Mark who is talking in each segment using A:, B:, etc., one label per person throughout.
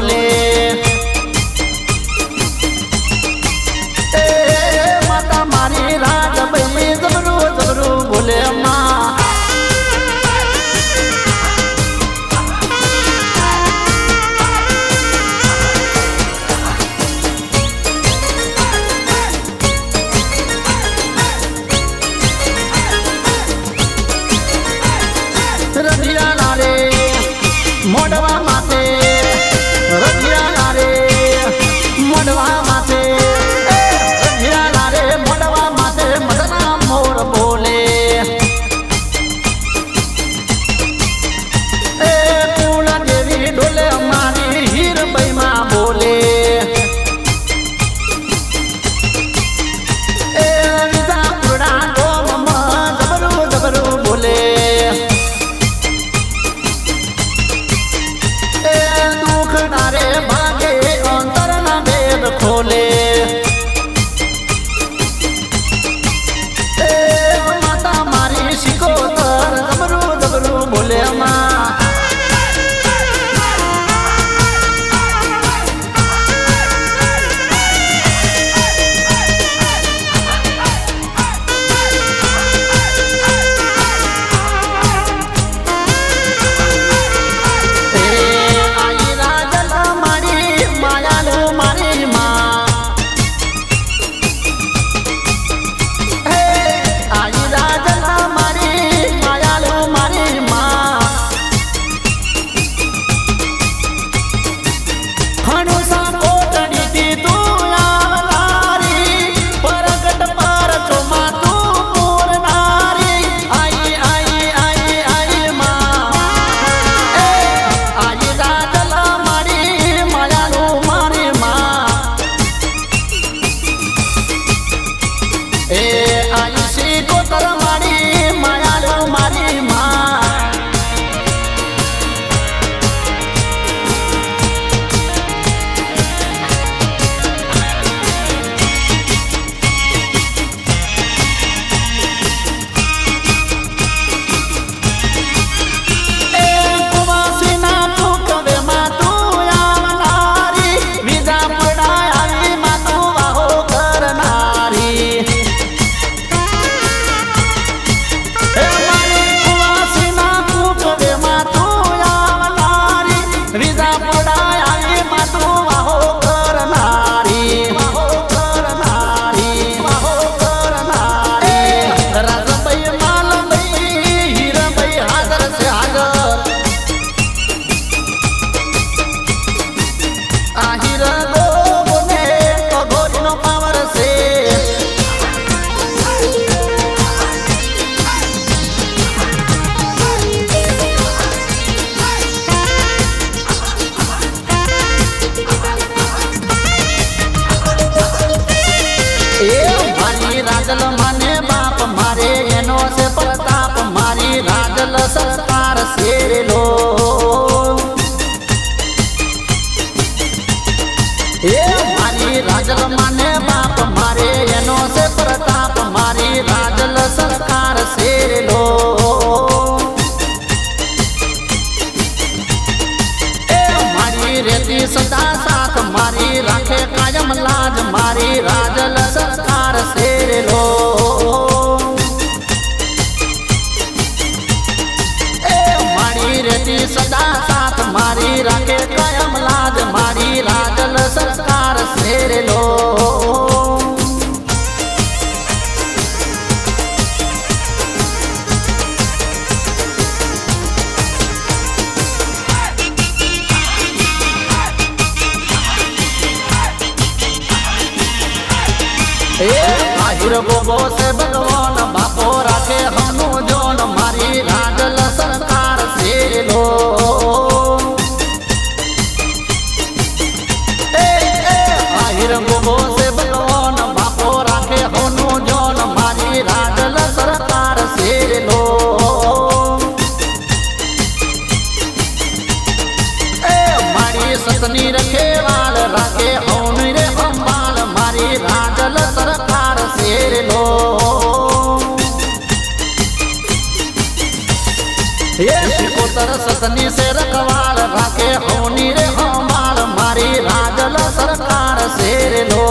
A: le રેતી સદા સાથ મારી રાખે કાયમ લાજ, મારી રાજલ સંસ્કાર શેરેલો. મારી રેતી સદા સાથ મારી રાખે કાયમ લાજ, મારી રાજલ સંસ્કાર શેરેલો. એ આહિર બોબો સે બનવાના કોતર સતની સે રખવાળ રાખે હોની રે હમાળ મારી રાજલ સરકાર શેર લો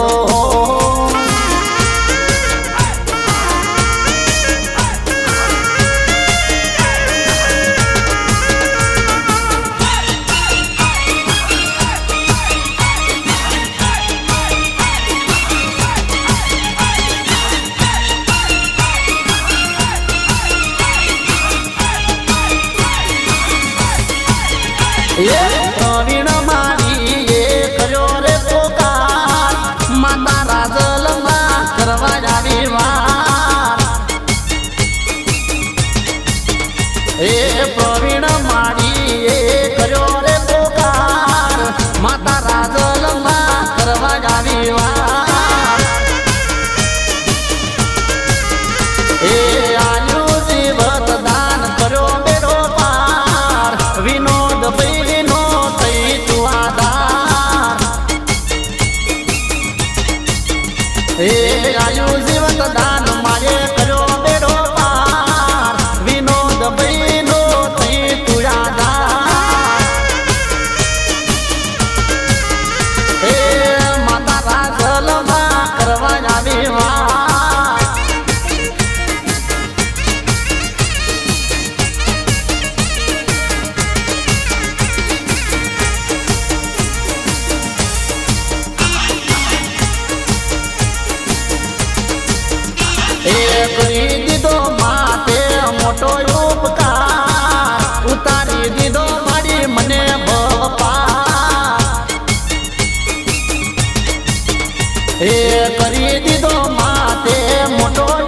A: એ કરી દીધો માતે મોટો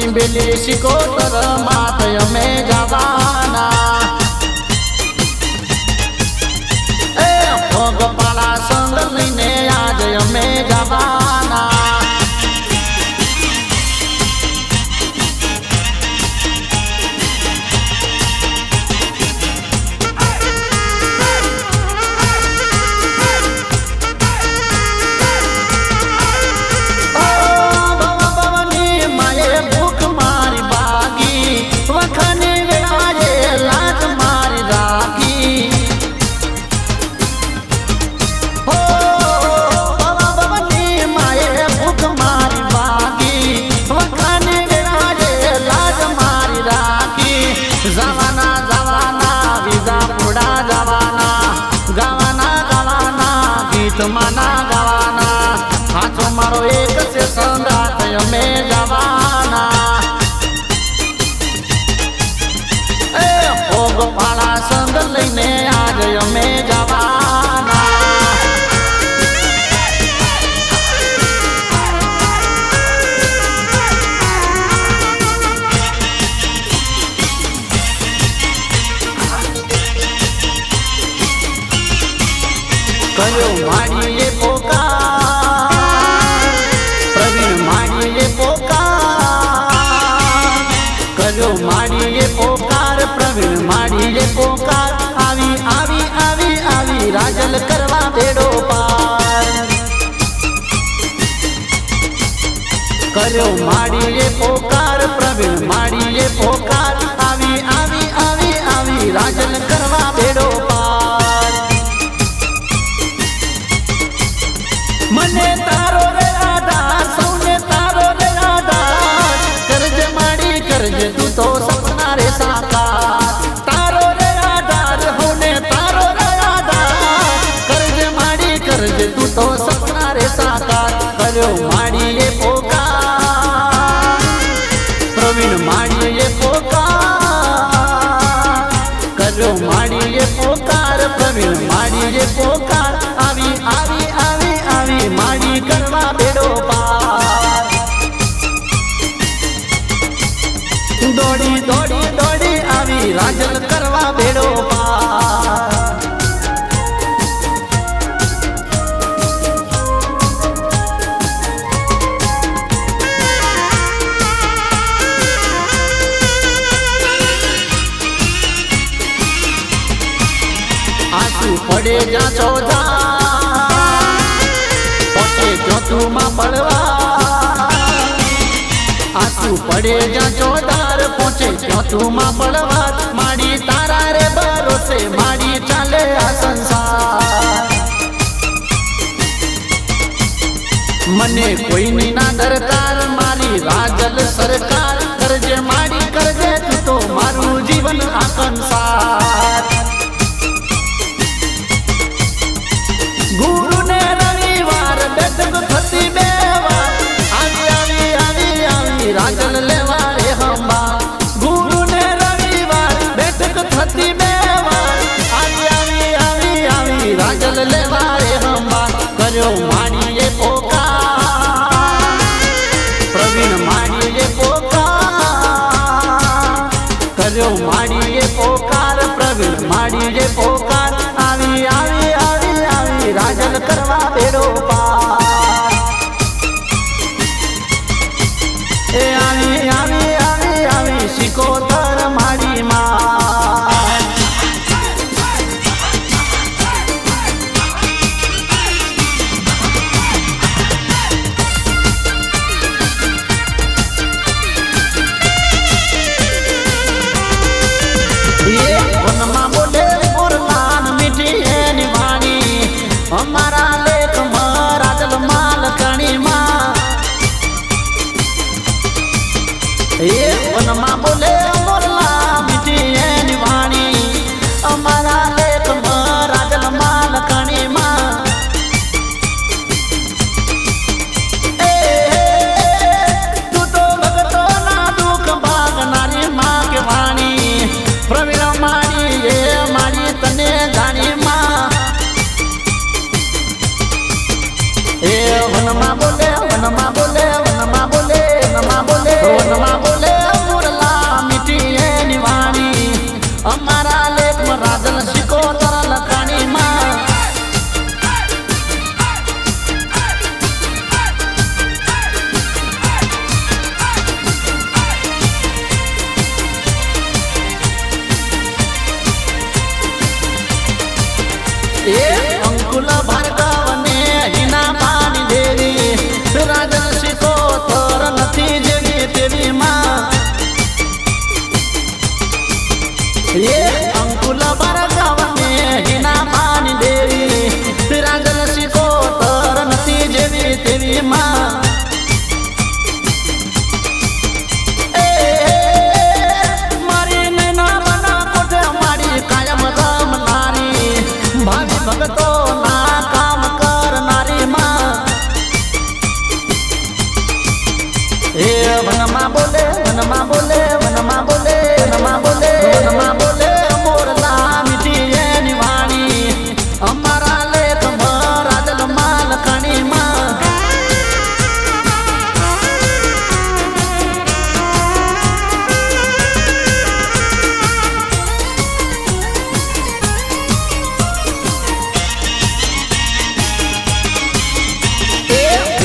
A: સતની બેલી શિકોતર માત ગીત માના ગાવાના. હાથો મારો એક છે સંગાત અમે જવાના એ ભોગ પાળા સંગ લઈને આજ અમે કર્યો માડીએ પોકાર, પ્રવીણ માડીએ પોકાર. આવી આવી આવી આવી રાજન કરવા બેડો પાર. મને તારો રે આધાર, સૌને તારો રે આધાર. કરજે માડી, કરજે તું તો સપના રે સાકાર. તારો રે આધાર, હોને તારો રે આધાર. કરજે માડી, કરજે તું તો બેડો પાર. પડે જા ચોધા, પોતે ચોથુમાં પડવા. આસુ પડે જા ચોધાર પોચે ચોથુમાં પડવા. માડી તારા આ સંસાર મને કોઈની ના દરકાર મારી રાજલ સરકાર કરજે મારી કરજે તું તો મારું જીવન આ પ્રવીણ રે પોકાર. આવી આવી આવી આવી રાજન કરવા બેડો પાર.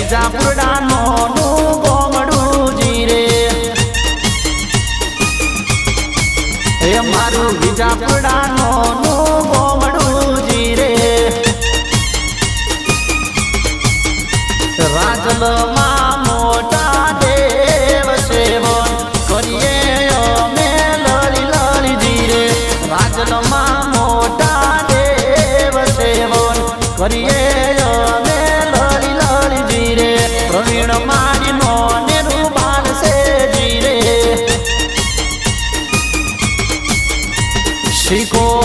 A: વિજાપુરડાનો શિકોતર મોટા